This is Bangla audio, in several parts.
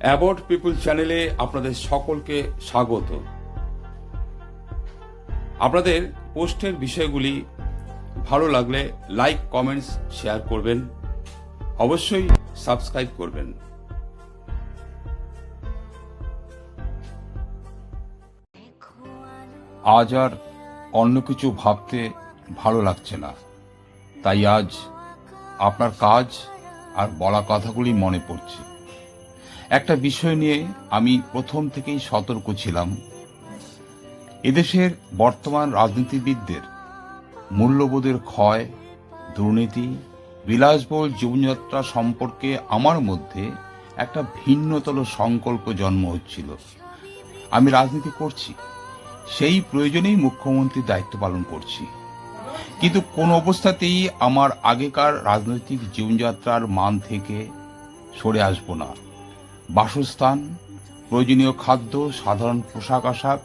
অ্যাবাউট পিপুল চ্যানেলে আপনাদের সকলকে স্বাগত। আপনাদের পোস্টের বিষয়গুলি ভালো লাগলে লাইক, কমেন্টস, শেয়ার করবেন। অবশ্যই সাবস্ক্রাইব করবেন। আজ আর অন্য কিছু ভাবতে ভালো লাগছে না। তাই আজ আপনার কাজ আর বলা কথাগুলি মনে পড়ছে। একটা বিষয় নিয়ে আমি প্রথম থেকেই সতর্ক ছিলাম। এদেশের বর্তমান রাজনীতিবিদদের মূল্যবোধের ক্ষয়, দুর্নীতি, বিলাসবহুল জীবনযাত্রা সম্পর্কে আমার মধ্যে একটা ভিন্নতর সংকল্প জন্ম হচ্ছিল। আমি রাজনীতি করছি, সেই প্রয়োজনেই মুখ্যমন্ত্রীর দায়িত্ব পালন করছি। কিন্তু কোন অবস্থাতেই আমার আগেকার রাজনৈতিক জীবনযাত্রার মান থেকে সরে আসব না। বাসস্থান, প্রয়োজনীয় খাদ্য, সাধারণ পোশাক আশাক,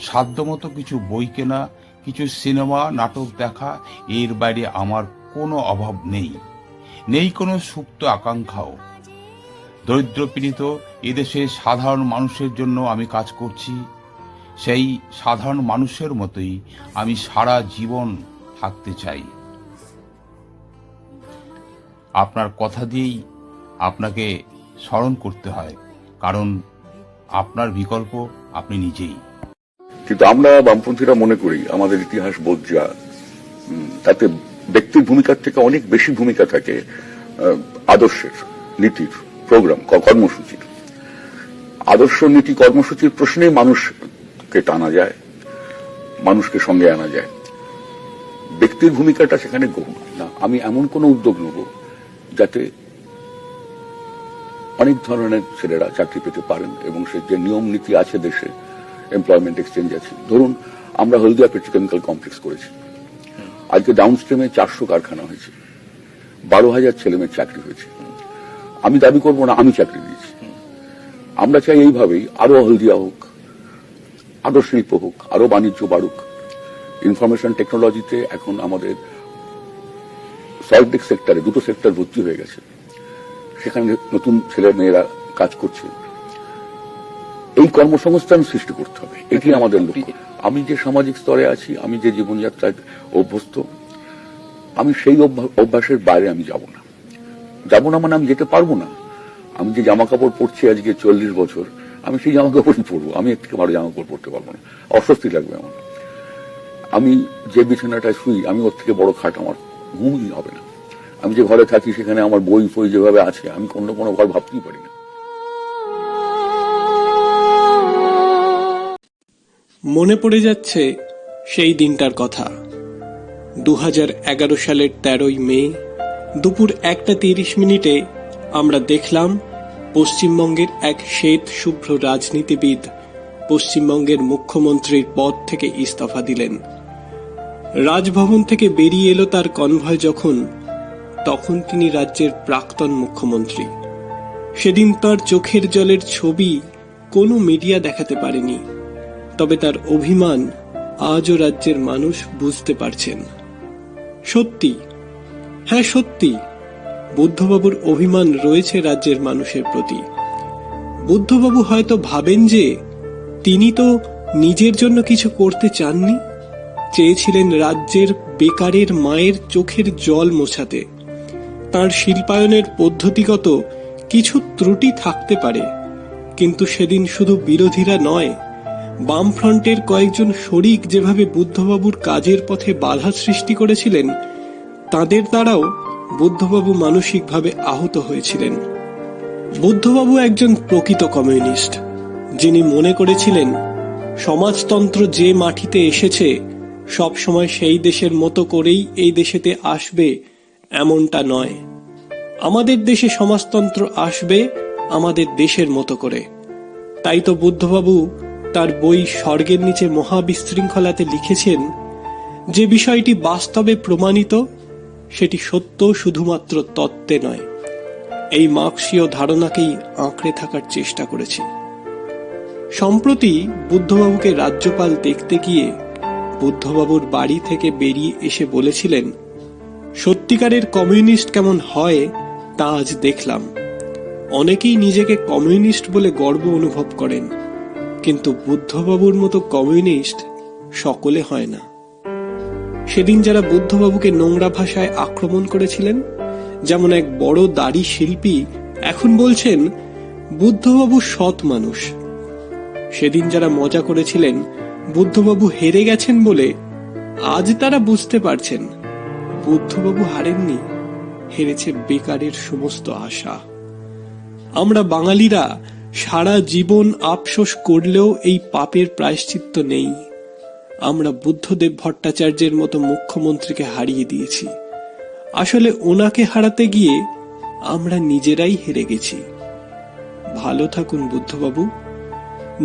সাধ্যমতো কিছু বই কেনা, কিছু সিনেমা, নাটক দেখা, এর বাইরে আমার কোনো অভাব নেই। নেই কোনো সুপ্ত আকাঙ্ক্ষাও। দরিদ্র পীড়িত, এদেশে সাধারণ মানুষের জন্য আমি কাজ করছি। সেই সাধারণ মানুষের মতোই আমি সারা জীবন থাকতে চাই। আপনার কথা দিয়েই আপনাকে স্মরণ করতে হয়, কারণ আপনার বিকল্প আপনি নিজেই। কিন্তু আমরা বামপন্থীরা মনে করি, আমাদের ইতিহাস বোধ তাতে ব্যক্তির ভূমিকার থেকে অনেক বেশি ভূমিকা থাকে আদর্শের নীতির প্রোগ্রাম কর্মসূচির। আদর্শ নীতি, কর্মসূচির প্রশ্নেই মানুষকে টানা যায়, মানুষকে সঙ্গে আনা যায়। ব্যক্তির ভূমিকাটা সেখানে গৌণ না। আমি এমন কোন উদ্যোগ নেব যাতে অনেক ধরনের ছেলেরা চাকরি পেতে পারেন এবং সে যে নিয়ম নীতি আছে দেশে এমপ্লয়মেন্ট এক্সচেঞ্জ আছে। ধরুন, আমরা হলদিয়া পেট্রোকেমিক্যাল কমপ্লেক্স করেছি। আজকে ডাউন স্ট্রিমে চারশো কারখানা হয়েছে। বারো হাজার ছেলে মেয়ের চাকরি হয়েছে। আমি দাবি করব না, আমি চাকরি দিয়েছি। আমরা চাই এইভাবেই আরও হলদিয়া হোক, আরও শিল্প হোক, আরও বাণিজ্য বাড়ুক। ইনফরমেশন টেকনোলজিতে এখন আমাদের সল্টেক সেক্টরে দুটো সেক্টর ভর্তি হয়ে গেছে। সেখানে নতুন ছেলে মেয়েরা কাজ করছে। এই কর্মসংস্থান সৃষ্টি করতে হবে। এটি আমাদের লক্ষ্য। আমি যে সামাজিক স্তরে আছি আমি যে জীবনযাত্রায় অভ্যস্ত আমি সেই অভ্যাসের বাইরে আমি যাব না। যাব না মানে আমি যেতে পারব না। আমি যে জামা কাপড় পরছি আজকে চল্লিশ বছর আমি সেই জামা কাপড়ই পরবো। আমি এর থেকে ভালো জামা কাপড় পরতে পারব না। অস্বস্তি লাগবে আমার। আমি যে বিছানাটায় শুই আমি ওর থেকে বড় খাট আমার ঘুমই হবে না। আমি যে ঘরে থাকি সেখানে আমার বই ফই যেভাবে আছে, আমি অন্য কোনো ঘর ভাবতেই পারি না। মনে পড়ে যাচ্ছে সেই দিনটার কথা। দু সালের তেরোই মে, দুপুর একটা তিরিশ মিনিটে আমরা দেখলাম পশ্চিমবঙ্গের এক শ্বেত শুভ্র রাজনীতিবিদ পশ্চিমবঙ্গের মুখ্যমন্ত্রীর পদ থেকে ইস্তফা দিলেন। রাজভবন থেকে বেরিয়ে এলো তার কনভয় যখন তখন তিনি রাজ্যের প্রাক্তন মুখ্যমন্ত্রী। সেদিন তার চোখের জলের ছবি কোনো মিডিয়া দেখাতে পারেনি, তবে তার অভিমান আজও রাজ্যের মানুষ বুঝতে পারছেন। সত্যি হ্যাঁ সত্যি, বুদ্ধবাবুর অভিমান রয়েছে রাজ্যের মানুষের প্রতি। বুদ্ধবাবু হয়তো ভাবেন যে তিনি তো নিজের জন্য কিছু করতে চাননি, চেয়েছিলেন রাজ্যের বেকারের মায়ের চোখের জল মোছাতে। তার শিল্পায়নের পদ্ধতিগত কিছু ত্রুটি থাকতে পারে। কিন্তু সেদিন শুধু বিরোধীরা নয়, বামফ্রন্টের কয়েকজন শরিক যেভাবে বুদ্ধবাবুর কাজের পথে বাধা সৃষ্টি করেছিলেন, তাদের দ্বারাও বুদ্ধবাবু মানসিকভাবে আহত হয়েছিলেন। বুদ্ধবাবু একজন প্রকৃত কমিউনিস্ট, যিনি মনে করেছিলেন, সমাজতন্ত্র যে মাটিতে এসেছে সব সময় সেই দেশের মতো করেই এই দেশেতে আসবে এমনটা নয়। আমাদের দেশে সমাজতন্ত্র আসবে আমাদের দেশের মতো করে। তাই তো বুদ্ধবাবু তার বই স্বর্গের নিচে মহাবিশৃঙ্খলাতে লিখেছেন, যে বিষয়টি বাস্তবে প্রমাণিত, সেটি সত্য শুধুমাত্র তত্ত্বে নয়। এই মার্ক্সীয় ধারণাকেই আঁকড়ে থাকার চেষ্টা করেছি। সম্প্রতি বুদ্ধবাবুকে রাজ্যপাল দেখতে গিয়ে বুদ্ধবাবুর বাড়ি থেকে বেরিয়ে এসে বলেছিলেন সত্যিকারের কমিউনিস্ট কেমন হয়, তা আজ দেখলাম। অনেকেই নিজেকে কমিউনিস্ট বলে গর্ব অনুভব করেন, কিন্তু বুদ্ধবাবুর মতো কমিউনিস্ট সকলে হয় না। সেদিন যারা বুদ্ধবাবুকে নোংরা ভাষায় আক্রমণ করেছিলেন, যেমন এক বড় দাড়ি শিল্পী এখন বলছেন, বুদ্ধবাবু সৎ মানুষ। সেদিন যারা মজা করেছিলেন, বুদ্ধবাবু হেরে গেছেন বলে আজ তারা বুঝতে পারছেন। বুদ্ধবাবু হারেননি, হেরেছে বেকারের সমস্ত আশা। আমরা বাঙালিরা সারা জীবন আফসোস করলেও এই পাপের প্রায়শ্চিত্ত নেই। আমরা বুদ্ধদেব ভট্টাচার্যের মতো মুখ্যমন্ত্রীকে হারিয়ে দিয়েছি। আসলে ওনাকে হারাতে গিয়ে আমরা নিজেরাই হেরে গেছি। ভালো থাকুন বুদ্ধবাবু।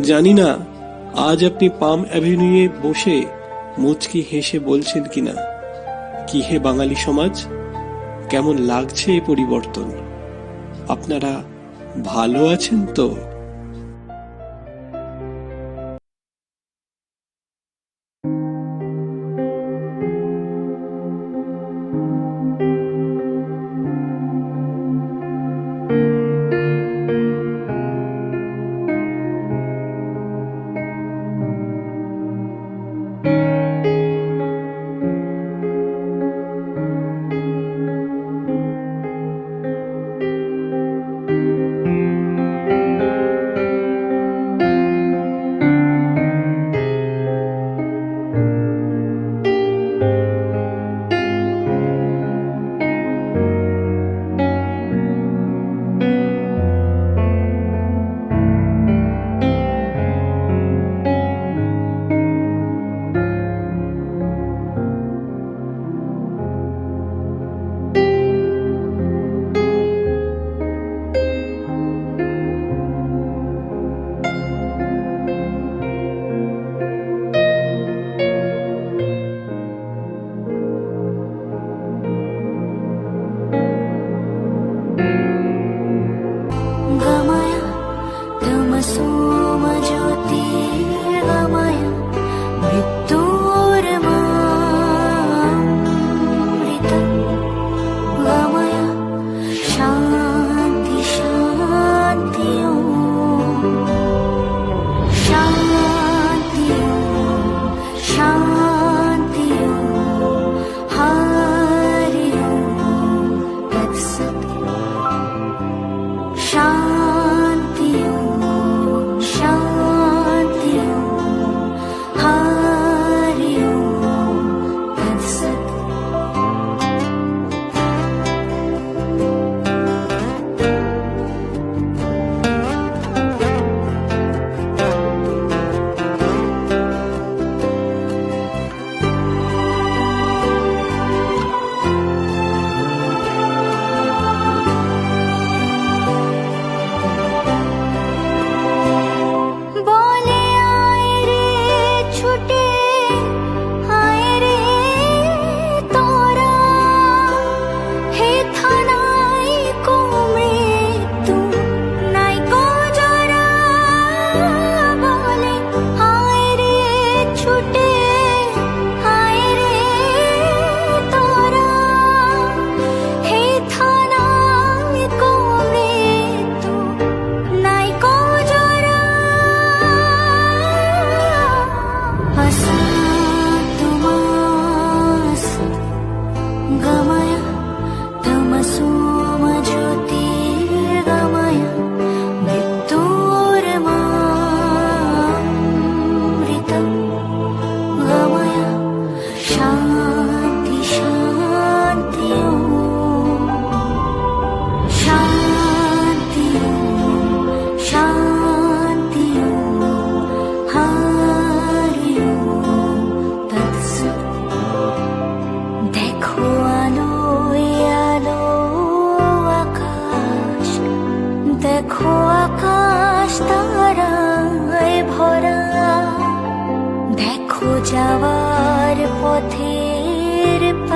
জানি না, আজ আপনি পাম অ্যাভিনিউয়ে বসে মুচকি হেসে বলছেন কিনা। কি হে বাঙালি সমাজ? কেমন লাগছে এই পরিবর্তন? আপনারা ভালো আছেন তো?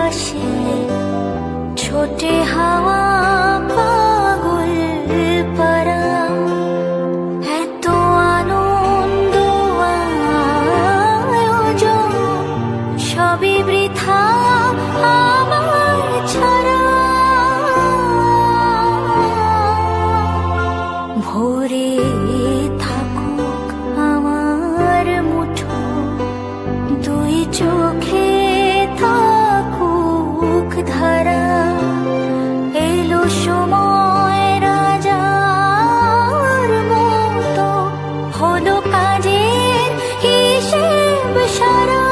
পাশে ছোটে হাওয়া কাজের হিসেব সারা